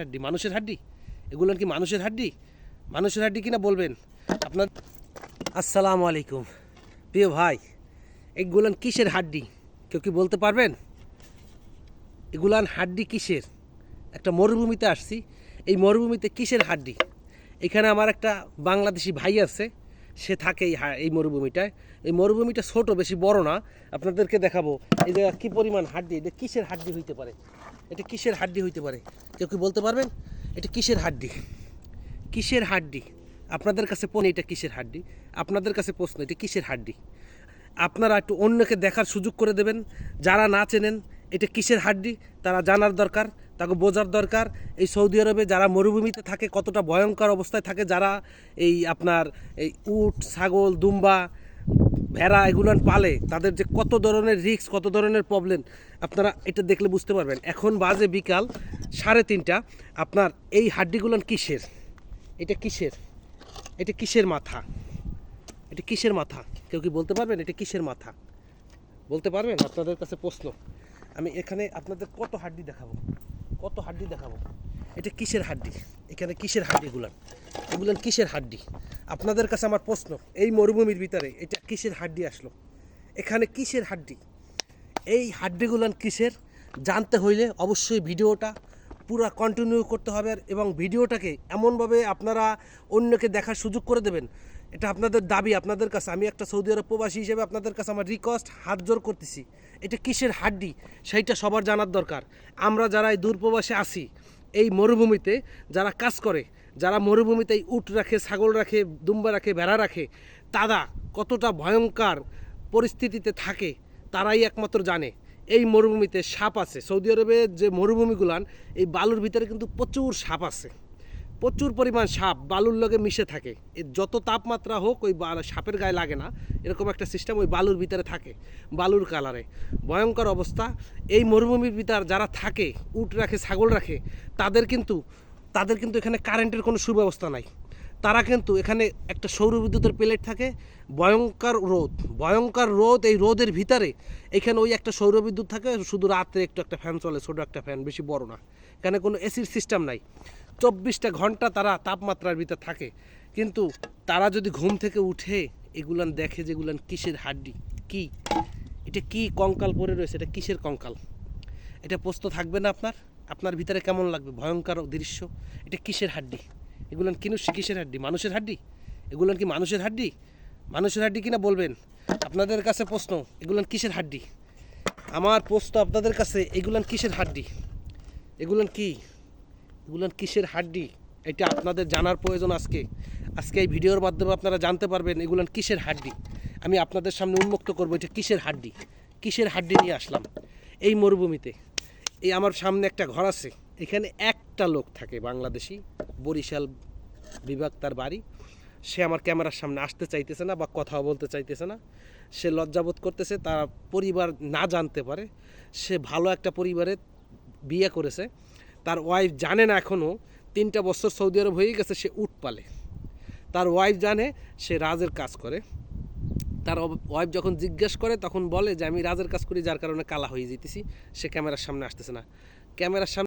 হাড্ডি মানুষের হাড্ডি? এগুলো কি মানুষের হাড্ডি? মানুষের হাড্ডি কিনা বলবেন? আপনার আসসালামু আলাইকুম। প্রিয় ভাই এগুলান কিসের হাড্ডি? কেউ কি বলতে পারবেন? এগুলান হাড্ডি কিসের? একটা মরুভূমিতে আসছি। এই মরুভূমিতে কিসের হাড্ডি? এখানে আমার একটা বাংলাদেশি ভাই আছে, সে থাকে এই এই মরুভূমিটায়। এই মরুভূমিটা ছোট, বেশি বড় না। আপনাদেরকে দেখাবো। এই জায়গা কী পরিমাণ হাড্ডি? এটা কিসের হাড্ডি হইতে পারে? এটা কিসের হাড্ডি হইতে পারে? কেউ কি বলতে পারবেন? এটা কিসের হাড্ডি? কিসের হাড্ডি? আপনাদের কাছে প্রশ্ন, এটা কিসের হাড্ডি? আপনাদের কাছে প্রশ্ন, এটা কিসের হাড্ডি? আপনারা একটু অন্যকে দেখার সুযোগ করে দেবেন। যারা না চেনেন, এটা কিসের হাড্ডি? তারা জানার দরকার, তাকে বোঝার দরকার। এই সৌদি আরবে যারা মরুভূমিতে থাকে, কতটা ভয়ঙ্কর অবস্থায় থাকে, যারা এই আপনার এই উট, ছাগল, দুম্বা ভেড়া এগুলো পালে, তাদের যে কত ধরনের রিস্ক কত ধরনের প্রবলেম আপনারা এটা দেখলে বুঝতে পারবেন। এখন বাজে বিকাল সাড়ে তিনটা। আপনার এই হাড্ডিগুলো কিসের? এটা কিসের? এটা কিসের মাথা? এটা কিসের মাথা? কেউ কি বলতে পারবেন? এটা কিসের মাথা? বলতে পারবেন? আপনাদের কাছে প্রশ্ন। আমি এখানে আপনাদের কত হাড্ডি দেখাবো? কত হাড্ডি দেখাবো? এটা কিসের হাড্ডি? এখানে কিসের হাড্ডিগুলান এগুলান কিসের হাড্ডি? আপনাদের কাছে আমার প্রশ্ন, এই মরুভূমির ভিতরে এটা কিসের হাড্ডি আসলো? এখানে কিসের হাড্ডি? এই হাড্ডিগুলান কিসের? জানতে হইলে অবশ্যই ভিডিওটা পুরো কন্টিনিউ করতে হবে এবং ভিডিওটাকে এমনভাবে আপনারা অন্যকে দেখার সুযোগ করে দেবেন। এটা আপনাদের দাবি, আপনাদের কাছে। আমি একটা সৌদি আরব প্রবাসী হিসেবে আপনাদের কাছে আমার রিকোয়েস্ট হাত জোর করতেছি। এটা কিসের হাড্ডি? সেইটা সবার জানার দরকার। আমরা যারা এই দূরপ্রবাসে আসি এই মরুভূমিতে যারা কাজ করে যারা মরুভূমিতে উট রাখে, ছাগল রাখে, দুম্বা রাখে, ভেড়া রাখে, তারা কতটা ভয়ঙ্কর পরিস্থিতিতে থাকে তারাই একমাত্র জানে। এই মরুভূমিতে সাপ আছে। সৌদি আরবের যে মরুভূমিগুলান, এই বালুর ভিতরে কিন্তু প্রচুর সাপ আছে। প্রচুর পরিমাণ সাপ বালুর লগে মিশে থাকে। এর যত তাপমাত্রা হোক ওই সাপের গায়ে লাগে না। এরকম একটা সিস্টেম ওই বালুর ভিতরে থাকে, বালুর কালারে ভয়ঙ্কর অবস্থা। এই মরুভূমির ভিতর যারা থাকে, উট রাখে, ছাগল রাখে, তাদের কিন্তু তাদের কিন্তু এখানে কারেন্টের কোনো সুব্যবস্থা নাই। তারা কিন্তু এখানে একটা সৌর বিদ্যুতের প্লেট থাকে, ভয়ঙ্কর রোদ ভয়ঙ্কর রোদ, এই রোদের ভিতরে এখানে ওই একটা সৌর বিদ্যুৎ থাকে, শুধু রাত্রে একটু একটা ফ্যান চলে, ছোটো একটা ফ্যান বেশি বড় না। এখানে কোনো এসির সিস্টেম নাই। চব্বিশটা ঘণ্টা তারা তাপমাত্রার ভিতর থাকে। কিন্তু তারা যদি ঘুম থেকে উঠে এগুলান দেখে যেগুলান কিসের হাড্ডি, কি? এটা কি কঙ্কাল পরে রয়েছে? এটা কিসের কঙ্কাল? এটা প্রশ্ন থাকবে না আপনার? আপনার ভিতরে কেমন লাগবে? ভয়ঙ্কর দৃশ্য। এটা কিসের হাড্ডি? এগুলান কিনুস কিসের হাড্ডি? মানুষের হাড্ডি? এগুলান কি মানুষের হাড্ডি? মানুষের হাড্ডি কিনা বলবেন? আপনাদের কাছে প্রশ্ন এগুলান কিসের হাড্ডি? আমার প্রশ্ন আপনাদের কাছে এগুলান কিসের হাড্ডি? এগুলান কি? এগুলান কিসের হাড্ডি? এটা আপনাদের জানার প্রয়োজন আজকে। আজকে এই ভিডিওর মাধ্যমে আপনারা জানতে পারবেন এগুলান কিসের হাড্ডি। আমি আপনাদের সামনে উন্মুক্ত করব, এটা কিসের হাড্ডি? কিসের হাড্ডি নিয়ে আসলাম? এই মরুভূমিতে। এই আমার সামনে একটা ঘর আছে। এখানে একটা লোক থাকে বাংলাদেশি, বরিশাল বিভাগ তার বাড়ি। সে আমার ক্যামেরার সামনে আসতে চাইতেছে না বা কথাও বলতে চাইতেছে না। সে লজ্জাবোধ করতেছে, তার পরিবার না জানতে পারে। সে ভালো একটা পরিবারে বিয়ে করেছে। তার ওয়াইফ জানে না এখনও তিনটা বছর সৌদি আরব হয়ে গেছে, সে উট পালে। তার ওয়াইফ জানে, সে রাজের কাজ করে। তার ওয়াইফ যখন জিজ্ঞেস করে, তখন বলে যে, আমি রাজের কাজ করি, যার কারণে কালা হয়ে যেতেছি সে ক্যামেরার সামনে আসতেছে না। ক্যামেরার সামনে